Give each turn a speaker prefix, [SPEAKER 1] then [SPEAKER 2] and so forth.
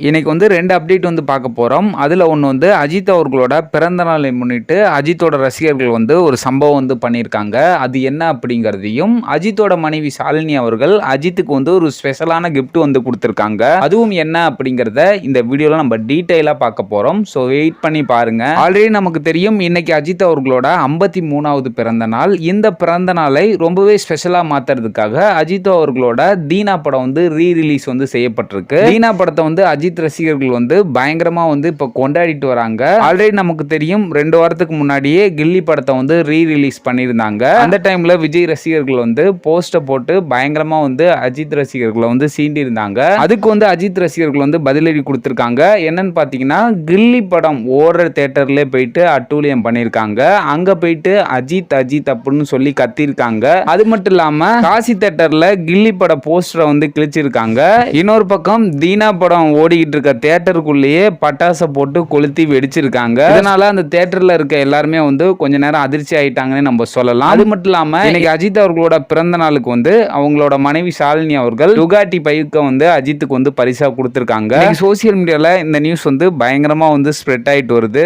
[SPEAKER 1] இன்னைக்கு வந்து ரெண்டு அப்டேட் வந்து பார்க்க போகிறோம் அதில் ஒன்று வந்து அஜித் அவர்களோட பிறந்த நாளை முன்னிட்டு அஜித்தோட ரசிகர்கள் வந்து ஒரு சம்பவம் வந்து பண்ணியிருக்காங்க. அது என்ன அப்படிங்கிறதையும் அஜித்தோட மனைவி சாலினி அவர்கள் அஜித்துக்கு வந்து ஒரு ஸ்பெஷலான கிஃப்ட் வந்து கொடுத்துருக்காங்க. அதுவும் என்ன அப்படிங்கிறத இந்த வீடியோவில் நம்ம டீட்டெயிலாக பார்க்க போகிறோம் ஸோ வெயிட் பண்ணி பாருங்க. ஆல்ரெடி நமக்கு தெரியும் இன்னைக்கு அஜித் அவர்களோட ஐம்பத்தி மூணாவது பிறந்த நாள். இந்த பிறந்த நாளை ரொம்பவே ஸ்பெஷலாக மாற்றுறதுக்காக அஜித் அவர்களோட தீனா படம் வந்து ரீ ரிலீஸ் வந்து செய்யப்பட்டிருக்கு. தீனா படத்தை வந்து அஜித் அஜித் ரசிகர்கள் வந்து பயங்கரமாக வந்து இப்போ கொண்டாடிட்டு வராங்க. ஆல்ரெடி நமக்கு தெரியும் ரெண்டு வாரத்துக்கு முன்னாடியே கில்லி படத்தை வந்து ரீ ரிலீஸ் பண்ணியிருந்தாங்க. அந்த டைமில் விஜய் ரசிகர்கள் வந்து போஸ்டர் போட்டு பயங்கரமாக வந்து அஜித் ரசிகர்களை வந்து சீண்டி இருந்தாங்க அதுக்கு வந்து அஜித் ரசிகர்கள் வந்து பதிலடி கொடுத்துருக்காங்க. என்னன்னு பார்த்தீங்கன்னா கில்லி படம் ஓடுற தேட்டரில் போயிட்டு அட்டூழியம் பண்ணியிருக்காங்க. அங்கே போயிட்டு அஜித் அஜித் அப்படின்னு சொல்லி கத்தியிருக்காங்க. அது மட்டும் இல்லாமல் காசி தேட்டரில் கில்லி பட போஸ்டரை வந்து கிழிச்சிருக்காங்க. இன்னொரு பக்கம் தீனா படம் ஓடி ஓடிக்கிட்டு இருக்க தேட்டருக்குள்ளேயே பட்டாசை போட்டு கொளுத்தி வெடிச்சிருக்காங்க. அதனால அந்த தேட்டர்ல இருக்க எல்லாருமே வந்து கொஞ்ச நேரம் அதிர்ச்சி ஆயிட்டாங்கன்னு நம்ம சொல்லலாம். அது மட்டும் இல்லாம இன்னைக்கு அஜித் அவர்களோட பிறந்த நாளுக்கு வந்து அவங்களோட மனைவி ஷாலினி அவர்கள் டுகாட்டி பைக்கை வந்து அஜித்துக்கு வந்து பரிசா கொடுத்துருக்காங்க. சோசியல் மீடியால இந்த நியூஸ் வந்து பயங்கரமா வந்து ஸ்ப்ரெட் ஆயிட்டு வருது.